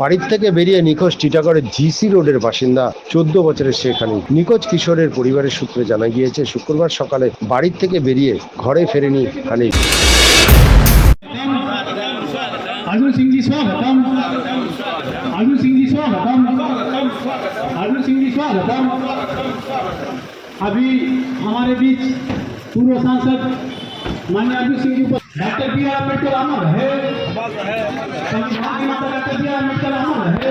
বাড়ির থেকে বেরিয়ে নিখোঁজ টিটাগড়ের জিসি রোডের বাসিন্দা চোদ্দ বছরের শেখ হানিফ নিখোঁজ কিশোরের পরিবারের সূত্রে জানা গিয়েছে শুক্রবার সকালে বাড়ির থেকে বেরিয়ে ঘরে ফেরেনি হানিফ अर्जुन सिंह जी स्वागतम अर्जुन सिंह जी स्वागतम अर्जुन सिंह जी स्वागतम अभी हमारे बीच पूर्व सांसद माननीय अर्जुन सिंह जी को- doctor B R Ambedkar अमर है संविधान की माता डॉक्टर बी आर अंबेडकर अमर है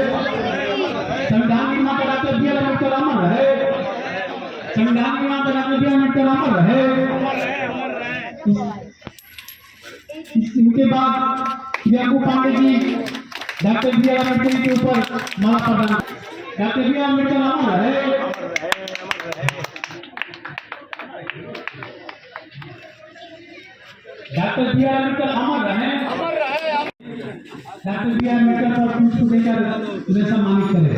संविधान की माता डॉक्टर बी आर अंबेडकर अमर है संविधान की माता डॉक्टर बी आर अंबेडकर अमर है इसके बाद Priyanku Pandey ji doctor B R Ambedkar के ऊपर माला प्रदान डॉक्टर बी आर अंबेडकर अमर है डॉक्टर बी आर अंबेडकर अमर रहे डॉक्टर बी आर अंबेडकर पर को लेकर उन्हें सम्मानित करें।